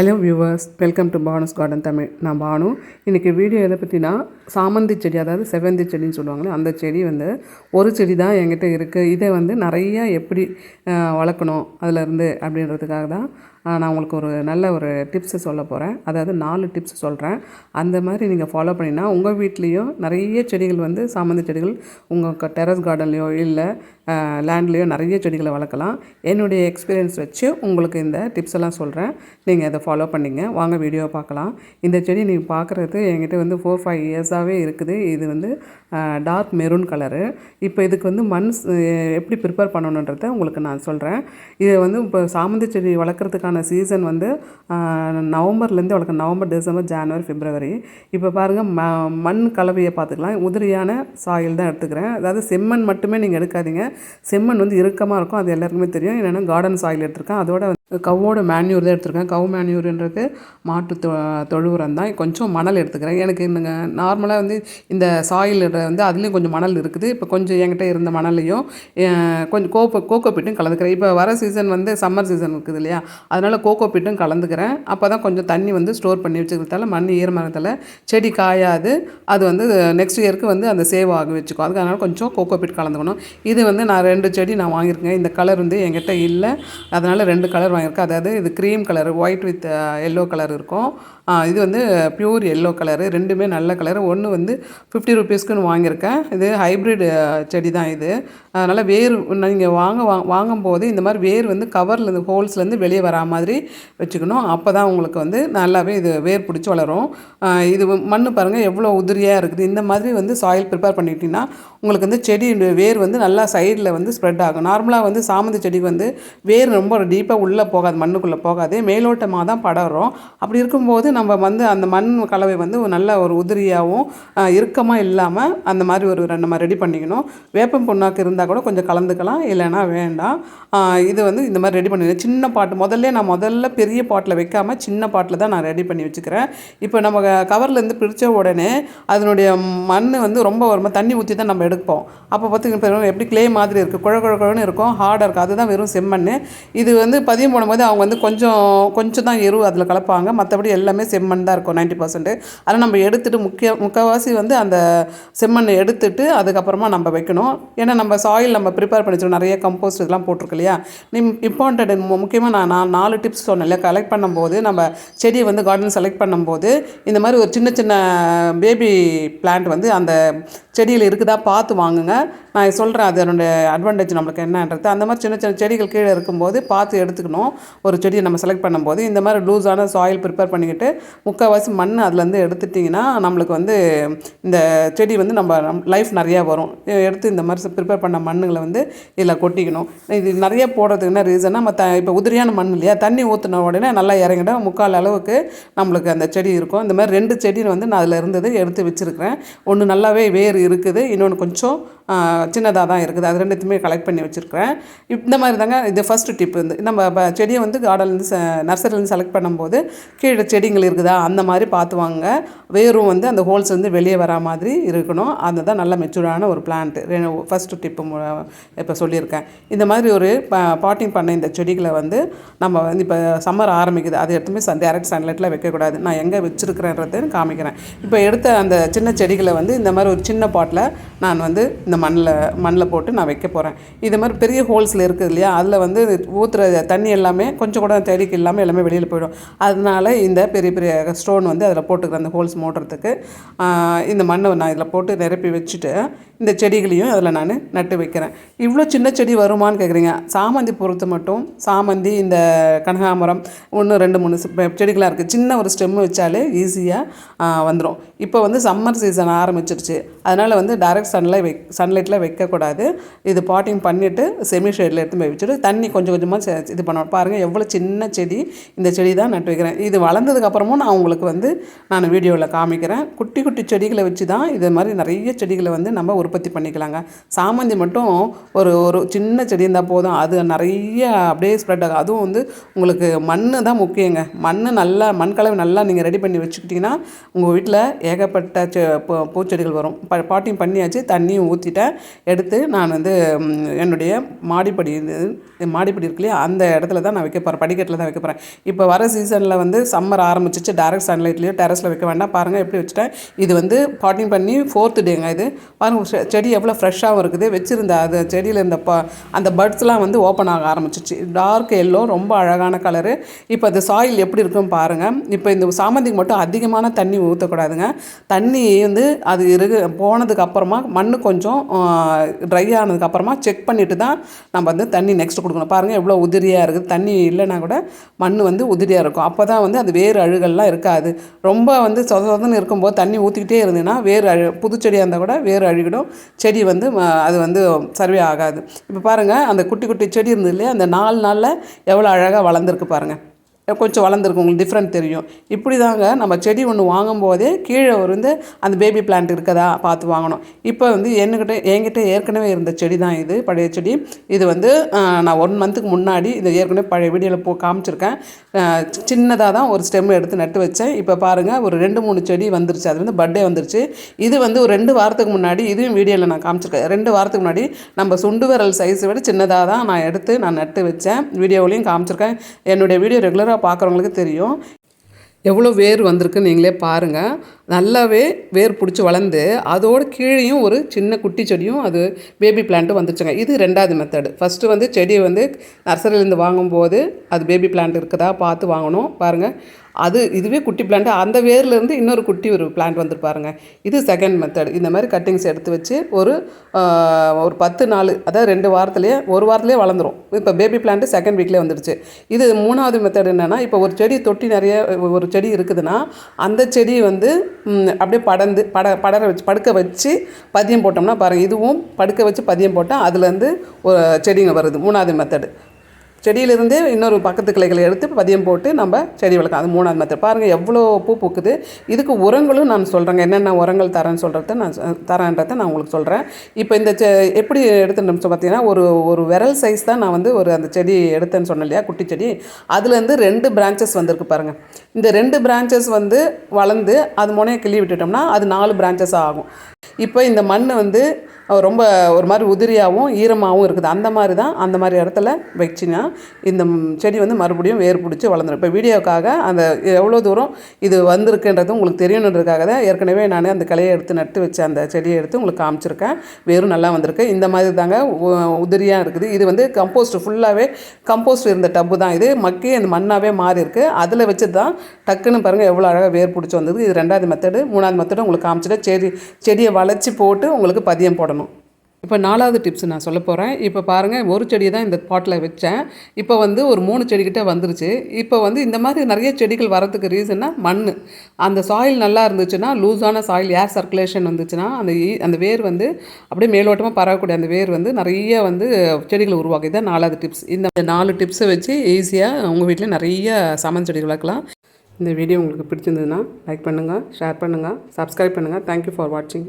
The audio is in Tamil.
Hello viewers welcome to Banu's garden Tamil நான் பானு. இன்றைக்கி வீடியோ எதை பற்றினா சாமந்தி செடி அதாவது செவ்வந்தி செடின்னு சொல்லுவாங்களே அந்த செடி வந்து ஒரு செடி தான் என்கிட்ட இருக்குது இதை வந்து நிறையா எப்படி வளர்க்கணும் அதிலருந்து அப்படின்றதுக்காக தான் நான் உங்களுக்கு ஒரு நல்ல ஒரு டிப்ஸு சொல்ல போகிறேன் அதாவது நாலு டிப்ஸ் சொல்கிறேன் அந்த மாதிரி நீங்கள் ஃபாலோ பண்ணினா உங்கள் வீட்லேயும் நிறைய செடிகள் வந்து சாமந்தி செடிகள் உங்கள் டெரஸ் கார்டன்லேயோ இல்லை லேண்ட்லேயோ நிறைய செடிகளை வளர்க்கலாம். என்னுடைய எக்ஸ்பீரியன்ஸ் வச்சு உங்களுக்கு இந்த டிப்ஸ் எல்லாம் சொல்கிறேன் நீங்கள் அதை ஃபாலோ பண்ணிங்க. வாங்க வீடியோ பார்க்கலாம். இந்த செடி நீங்கள் பார்க்குறது என்கிட்ட வந்து ஃபோர் ஃபைவ் இயர்ஸாகவே இருக்குது. இது வந்து டார்க் மெரூன் கலரு இப்போ இதுக்கு வந்து மண் எப்படி ப்ரிப்பேர் பண்ணணுன்றதை உங்களுக்கு நான் சொல்கிறேன் இதை வந்து இப்போ சாமந்தி செடி வளர்க்குறதுக்கான சீசன் வந்து நவம்பர்லேருந்து வளர்க்க நவம்பர் டிசம்பர் ஜனவரி பிப்ரவரி. இப்போ பாருங்கள் ம மண் கலவையை பார்த்துக்கலாம். உதிரியான சாயில் தான் எடுத்துக்கிறேன். அதாவது செம்மண் மட்டுமே நீங்கள் எடுக்காதீங்க. செம்மண் வந்து இறுக்கமாக இருக்கும். அது எல்லாருக்குமே தெரியும். என்னென்னா கார்டன் சாயில் எடுத்திருக்கேன். அதோட கவோட மேன்யூர் தான் எடுத்திருக்கேன். கவு மேன்யூர்ன்றது மாட்டு தொ தொழு உரம் தான். கொஞ்சம் மணல் எடுத்துக்கிறேன். எனக்கு இந்த நார்மலாக வந்து இந்த சாயில் வந்து அதுலேயும் கொஞ்சம் மணல் இருக்குது. இப்போ கொஞ்சம் என்கிட்ட இருந்த மணலையும் கொஞ்சம் கோகோ கோகோ பிட்டும் கலந்துக்கிறேன். இப்போ வர சீசன் வந்து சம்மர் சீசன் இருக்குது இல்லையா? அதனால் கோகோ பிட்டும் கலந்துக்கிறேன். அப்போ தான் கொஞ்சம் தண்ணி வந்து ஸ்டோர் பண்ணி வச்சுக்கிறதால மண் ஈரமரத்தில் செடி காயாது. அது வந்து நெக்ஸ்ட் இயருக்கு வந்து அந்த சேவ் ஆகி வச்சுக்கும். அதுக்கு அதனால் கொஞ்சம் கோகோ பிட் கலந்துக்கணும். இது வந்து நான் ரெண்டு செடி நான் வாங்கியிருக்கேன். இந்த கலர் வந்து என்கிட்ட இல்லை. அதனால் ரெண்டு கலர் வாங்கியிருக்கேன். அதாவது இது cream colour white with yellow colour இருக்கும். இது வந்து பியூர் எல்லோ கலரு ரெண்டுமே நல்ல கலர் ஒன்று வந்து ஃபிஃப்டி ருபீஸ்க்குன்னு வாங்கியிருக்கேன். இது ஹைப்ரிட் uh, செடி தான் இது. அதனால் வேர் நீங்கள் வாங்க வா வாங்கும்போது இந்த மாதிரி வேர் வந்து கவர்லேருந்து ஹோல்ஸ்லேருந்து வெளியே வராமல் மாதிரி வச்சுக்கணும். அப்போ தான் உங்களுக்கு வந்து நல்லாவே இது வேர் பிடிச்சி வளரும். இது மண் பாருங்கள் எவ்வளோ உதிரியாக இருக்குது. இந்த மாதிரி வந்து சாயில் ப்ரிப்பேர் பண்ணிட்டீங்கன்னா உங்களுக்கு வந்து செடி வேர் வந்து நல்லா சைடில் வந்து ஸ்ப்ரெட் ஆகும். நார்மலாக வந்து சாமந்தி செடிக்கு வந்து வேர் ரொம்ப டீப்பாக உள்ளே போகாது மண்ணுக்குள்ளே போகாது. மேலோட்டமாக தான் படரும். அப்படி இருக்கும்போது நம்ம வந்து அந்த மண் கலவை வந்து ஒரு நல்ல ஒரு உதிரியாகவும் இறுக்கமாக இல்லாமல் அந்த மாதிரி ஒரு ரெண்டு நம்ம ரெடி பண்ணிக்கணும். வேப்பம் புண்ணாக்கு இருந்தால் கூட கொஞ்சம் கலந்துக்கலாம் இல்லைன்னா வேண்டாம். இது வந்து இந்த மாதிரி ரெடி பண்ணிக்கணும். சின்ன பாட்டு முதல்ல நான் முதல்ல பெரிய பாட்டில் வைக்காமல் சின்ன பாட்டில் தான் நான் ரெடி பண்ணி வச்சுக்கிறேன். இப்போ நம்ம கவர்லேருந்து பிரித்த உடனே அதனுடைய மண் வந்து ரொம்ப வருமா தண்ணி ஊற்றி தான் நம்ம எடுப்போம். அப்போ பார்த்துக்கிட்டு எப்படி கிளே மாதிரி இருக்குது குழ குழ குழன்னு இருக்கும். ஹார்டாக இருக்குது அதுதான் வெறும் செம்மண் இது வந்து பதியம் போடும்போது அவங்க வந்து கொஞ்சம் கொஞ்சம் தான் எரு அதில் கலப்பாங்க. மற்றபடி எல்லாமே செம்மண் தான் இருக்கும் நைன்ட்டி பர்சன்ட் அதனால் நம்ம எடுத்துகிட்டு முக்கிய முக்கால்வாசி வந்து அந்த செம்மண்ணை எடுத்துட்டு அதுக்கப்புறமா நம்ம வைக்கணும். ஏன்னா நம்ம சாயில் நம்ம ப்ரிப்பேர் பண்ணி நிறைய கம்போஸ்ட் இதெல்லாம் போட்டிருக்கு இல்லையா? இம்பார்ட்டன்ட் முக்கியமாக நான் நான் நாலு டிப்ஸ் சொன்னேன்ல. கலெக்ட் பண்ணும்போது நம்ம செடியை வந்து கார்டன் செலக்ட் பண்ணும்போது இந்த மாதிரி ஒரு சின்ன சின்ன பேபி பிளான்ட் வந்து அந்த செடியில் இருக்குதா பார்த்து வாங்குங்க. நான் சொல்கிறேன் அதனுடைய அட்வான்டேஜ் நம்மளுக்கு என்னன்றது. அந்த மாதிரி சின்ன சின்ன செடிகள் கீழே இருக்கும்போது பார்த்து எடுத்துக்கணும். ஒரு செடியை நம்ம செலக்ட் பண்ணும்போது இந்த மாதிரி லூஸான சாயில் ப்ரிப்பேர் பண்ணிக்கிட்டு முக்கால்வாசி மண் அதுலேருந்து எடுத்துட்டிங்கன்னா நம்மளுக்கு வந்து இந்த செடி வந்து நம்ம லைஃப் நிறையா வரும். எடுத்து இந்த மாதிரி ப்ரிப்பேர் பண்ண மண்ணுங்களை வந்து இதில் கொட்டிக்கணும். இது நிறைய போடுறதுக்கு என்ன ரீசன்னா நம்ம த இப்போ உதிரியான மண் இல்லையா? தண்ணி ஊற்றின உடனே நல்லா இறங்கிடும். முக்கால் அளவுக்கு நம்மளுக்கு அந்த செடி இருக்கும். இந்த மாதிரி ரெண்டு செடி வந்து நான் அதில் இருந்தது எடுத்து வச்சுருக்கிறேன். ஒன்று நல்லாவே வேர் இருக்குது. இன்னொன்று கொஞ்சம் சின்னதாக தான் இருக்குது. அது ரெண்டுத்தையுமே கலெக்ட் பண்ணி வச்சுருக்கிறேன். இந்த மாதிரி தாங்க இது ஃபஸ்ட்டு டிப் வந்து. நம்ம செடியை வந்து கார்டன்லேருந்து நர்சரிலேருந்து செலக்ட் பண்ணும்போது கீழே செடிகள் இருக்குதா அந்த மாதிரி பார்த்து வாங்க வேரும் வந்து அந்த ஹோல்ஸ் வந்து வெளியே வரா மாதிரி இருக்கணும். அதுதான் நல்ல மெச்சூர்டான ஒரு பிளான்ட்டு ஃபஸ்ட்டு டிப்பு இப்போ சொல்லியிருக்கேன். இந்த மாதிரி ஒரு பாட்டிங் பண்ண இந்த செடிகளை வந்து நம்ம வந்து இப்போ சம்மர் ஆரம்பிக்குது. அது எடுத்துமே சன் டேரக்ட் சன்லைட்டில் வைக்கக்கூடாது. நான் எங்கே வச்சுருக்கிறேன்றதை காமிக்கிறேன். இப்போ எடுத்த அந்த சின்ன செடிகளை வந்து இந்த மாதிரி ஒரு சின்ன பாட்டில் நான் வந்து இந்த மண்ணில் மண்ணில் போட்டு நான் வைக்க போகிறேன் இது மாதிரி பெரிய ஹோல்ஸில் இருக்குது இல்லையா? அதில் வந்து ஊற்றுற தண்ணி எல்லாமே கொஞ்சம் கூட தேடிக்கு இல்லாமல் எல்லாமே வெளியில் போயிடும். அதனால இந்த பெரிய பெரிய ஸ்டோன் வந்து அதில் போட்டுக்கிறேன் அந்த ஹோல்ஸ் மூடுறதுக்கு. இந்த மண்ணை நான் இதில் போட்டு நிரப்பி வச்சுட்டு இந்த செடிகளையும் அதில் நான் நட்டு வைக்கிறேன். இவ்வளோ சின்ன செடி வருமான்னு கேட்குறீங்க. சாமந்தி பொறுத்து மட்டும் சாமந்தி இந்த கனகாமரம் ஒன்று ரெண்டு மூணு செடிகளாக இருக்குது. சின்ன ஒரு ஸ்டெம்மு வச்சாலே ஈஸியாக வந்துடும் இப்போ வந்து சம்மர் சீசன் ஆரம்பிச்சிருச்சு. அதனால் வந்து டைரக்ட் சன்லைட் வை சன் சன்லைட்டில் வைக்கக்கூடாது. இது பாட்டிங் பண்ணிவிட்டு செமி ஷேடில் எடுத்து போய் வச்சுட்டு தண்ணி கொஞ்சம் கொஞ்சமாக இது பண்ணணும். பாருங்கள் எவ்வளோ சின்ன செடி. இந்த செடி தான் நட்டு வைக்கிறேன். இது வளர்ந்ததுக்கப்புறமும் நான் உங்களுக்கு வந்து நான் வீடியோவில் காமிக்கிறேன். குட்டி குட்டி செடிகளை வச்சு தான் இது மாதிரி நிறைய செடிகளை வந்து நம்ம உற்பத்தி பண்ணிக்கலாங்க. சாமந்தி மட்டும் ஒரு ஒரு சின்ன செடி இருந்தால் போதும். அது நிறைய அப்படியே ஸ்ப்ரெட் ஆகும். அதுவும் வந்து உங்களுக்கு மண் தான் முக்கியங்க. மண் நல்லா மண் கலவை நல்லா நீங்கள் ரெடி பண்ணி வச்சுக்கிட்டிங்கன்னா உங்கள் வீட்டில் ஏகப்பட்ட செ பூ- பூச்செடிகள் வரும். ப பாட்டிங் பண்ணியாச்சு தண்ணியும் ஊற்றி ஊற்றிட்டேன் எடுத்து நான் வந்து என்னுடைய மாடிப்படி மாடிப்படி இருக்கு இல்லையா அந்த இடத்துல தான் நான் வைக்க போகிறேன் படிக்கட்டில் தான் வைக்க போகிறேன் இப்போ வர சீசனில் வந்து சம்மர் ஆரம்பிச்சிச்சு. டேரக்ட் சன்லைட்லேயோ டெரஸில் வைக்க வேண்டாம். பாருங்கள் எப்படி வச்சுட்டேன். இது வந்து பாட்டிங் பண்ணி ஃபோர்த்து டேங்க இது. பாருங்கள் செடி எவ்வளோ ஃப்ரெஷ்ஷாகவும் இருக்குது. வச்சுருந்த அது செடியில் இருந்த ப அந்த பட்ஸ்லாம் வந்து ஓப்பன் ஆக ஆரம்பிச்சிச்சு. டார்க் எல்லோ ரொம்ப அழகான கலரு இப்போ அது சாயில் எப்படி இருக்கும் பாருங்கள் இப்போ இந்த சாமந்திக்கு மட்டும் அதிகமான தண்ணி ஊற்றக்கூடாதுங்க தண்ணி வந்து அது இருக்கு போனதுக்கு அப்புறமா மண் கொஞ்சம் ட்ரை ஆனதுக்கு அப்புறமா செக் பண்ணிவிட்டு தான் நம்ம வந்து தண்ணி நெக்ஸ்ட் கொடுக்கணும். பாருங்கள் எவ்வளோ உதிரியாக இருக்குது. தண்ணி இல்லைனா கூட மண் வந்து உதிரியாக இருக்கும். அப்போ தான் வந்து அது வேறு அழுகல்லாம் இருக்காது. ரொம்ப வந்து சொத சொதன்னு இருக்கும்போது தண்ணி ஊற்றிக்கிட்டே இருந்ததுன்னா வேறு அழு புது செடியாக இருந்தால் கூட வேறு அழுகிடும். செடி வந்து அது வந்து சர்வே ஆகாது. இப்போ பாருங்கள் அந்த குட்டி குட்டி செடி இருந்தது இல்லையா? அந்த நாலு நாளில் எவ்வளோ அழகாக வளர்ந்துருக்கு பாருங்கள் கொஞ்சம் வளர்ந்துருக்கு உங்களுக்கு டிஃப்ரெண்ட் தெரியும். இப்படி தாங்க நம்ம செடி ஒன்று வாங்கும்போதே கீழே வந்து அந்த பேபி பிளான்ட் இருக்கதா பார்த்து வாங்கணும். இப்போ வந்து என்கிட்ட என்கிட்ட ஏற்கனவே இருந்த செடி தான் இது பழைய செடி. இது வந்து நான் ஒன் மந்த்துக்கு முன்னாடி இது ஏற்கனவே பழைய வீடியோவில் போ காமிச்சிருக்கேன். சின்னதாக தான் ஒரு ஸ்டெம் எடுத்து நட்டு வச்சேன். இப்போ பாருங்கள் ஒரு ரெண்டு மூணு செடி வந்துருச்சு. அது வந்து பர்த்டே வந்துருச்சு. இது வந்து ஒரு ரெண்டு வாரத்துக்கு முன்னாடி இதுவும் வீடியோவில் நான் காமிச்சிருக்கேன். ரெண்டு வாரத்துக்கு முன்னாடி நம்ம சுண்டு விரல் சைஸை விட சின்னதாக தான் நான் எடுத்து நான் நட்டு வச்சேன். வீடியோவிலையும் காமிச்சிருக்கேன். என்னுடைய வீடியோ ரெகுலராக பார்க்குறவங்களுக்கு தெரியும். எவ்வளோ வேர் வந்திருக்கு நீங்களே பாருங்கள் நல்லாவே வேர் பிடிச்சி வளர்ந்து அதோட கீழேயும் ஒரு சின்ன குட்டி செடியும் அது பேபி பிளான்ட்டு வந்துச்சுங்க. இது ரெண்டாவது மெத்தடு ஃபஸ்ட்டு வந்து செடியை வந்து நர்சரியிலேருந்து வாங்கும்போது அது பேபி பிளான்ட் இருக்குதா? பார்த்து வாங்கணும். பாருங்கள் அது இதுவே குட்டி பிளான்ட் அந்த வேர்லேருந்து இன்னொரு குட்டி ஒரு பிளான்ட் வந்துட்டு இது செகண்ட் மெத்தட் இந்த மாதிரி கட்டிங்ஸ் எடுத்து வச்சு ஒரு ஒரு பத்து நாள் அதாவது ரெண்டு வாரத்துலேயே ஒரு வாரத்துலேயே வளர்ந்துரும். இப்போ பேபி பிளான்ட் செகண்ட் வீக்லேயே வந்துடுச்சு இது மூணாவது மெத்தட் என்னென்னா இப்போ ஒரு செடி தொட்டி நிறைய ஒரு செடி இருக்குதுன்னா அந்த செடி வந்து அப்படியே படந்து பட படர வச்சு படுக்க வச்சு பதியம் போட்டோம்னா பாருங்கள் இதுவும் படுக்க வச்சு பதியம் போட்டால் அதுலேருந்து ஒரு செடிங்க வருது. மூணாவது மெத்தடு செடியிலிருந்தே இன்னொரு பக்கத்து கிளைகளை எடுத்து பதியம் போட்டு நம்ம செடி வளர்க்கலாம். அது மூணாவது மெத்தட் பாருங்கள் எவ்வளோ பூ பூக்குது. இதுக்கு உரங்களும் நான் சொல்கிறேங்க என்னென்ன உரங்கள் தரேன்னு சொல்கிறத நான் சொ- தரேன்றதை நான் உங்களுக்கு சொல்கிறேன் இப்போ இந்த செ எப்படி எடுத்துன்னு பார்த்தீங்கன்னா ஒரு ஒரு விரல் சைஸ் தான் நான் வந்து ஒரு அந்த செடி எடுத்தேன்னு சொன்னேன் இல்லையா குட்டி செடி. அதுலேருந்து ரெண்டு பிரான்ச்சஸ் வந்திருக்கு பாருங்கள் இந்த ரெண்டு பிரான்ச்சஸ் வந்து வளர்ந்து அது முனையை கிள்ளி விட்டுட்டோம்னா அது நாலு பிரான்ச்சஸ் ஆகும். இப்போ இந்த மண் வந்து ரொம்ப ஒரு மாதிரி உதிரியாகவும் ஈரமாகவும் இருக்குது. அந்த மாதிரி தான் அந்த மாதிரி இடத்துல வச்சினா இந்த செடி வந்து மறுபடியும் வேர் பிடிச்சி வளர்ந்துடும் இப்போ வீடியோக்காக அந்த எவ்வளோ தூரம் இது வந்திருக்குன்றது உங்களுக்கு தெரியணுன்றதுக்காக தான் ஏற்கனவே நான் அந்த கிளையை எடுத்து நட்டு வச்ச அந்த செடியை எடுத்து உங்களுக்கு காமிச்சிருக்கேன். வேரும் நல்லா வந்திருக்கு. இந்த மாதிரி தாங்க உ- உதிரியாக இருக்குது. இது வந்து கம்போஸ்ட் ஃபுல்லாகவே கம்போஸ்ட் இருந்த டப்பு தான். இது மக்கி அந்த மண்ணாகவே மாறி இருக்குது அதில் வச்சு தான் டக்குன்னு பாருங்கள் எவ்வளோ அழகாக வேர் பிடிச்சி வந்தது. இது ரெண்டாவது மெத்தடு மூணாவது மெத்தடு உங்களுக்கு காமிச்சிட்டு செடி செடியை வளைச்சி போட்டு உங்களுக்கு பதியம் போடணும். இப்போ நாலாவது டிப்ஸ் நான் சொல்ல போகிறேன் இப்போ பாருங்கள் ஒரு செடியை தான் இந்த பாட்டில் வச்சேன். இப்போ வந்து ஒரு மூணு செடிக்கிட்ட வந்துருச்சு. இப்போ வந்து இந்த மாதிரி நிறைய செடிகள் வரதுக்கு ரீசன்னா மண் அந்த சாயில் நல்லா இருந்துச்சுன்னா லூஸான சாயில் ஏர் சர்க்குலேஷன் வந்துச்சுன்னா அந்த அந்த வேர் வந்து அப்படியே மேலோட்டமாக பரவக்கூடிய அந்த வேர் வந்து நிறைய வந்து செடிகள் உருவாக்கி தான் நாலாவது டிப்ஸ் இந்த நாலு டிப்ஸை வச்சு ஈஸியாக உங்கள் வீட்டில் நிறைய சாமன் செடி வளர்க்கலாம். இந்த வீடியோ உங்களுக்கு பிடிச்சிருந்ததுன்னா லைக் பண்ணுங்கள் ஷேர் பண்ணுங்கள் சப்ஸ்கிரைப் பண்ணுங்கள் தேங்க்யூ ஃபார் வாட்சிங்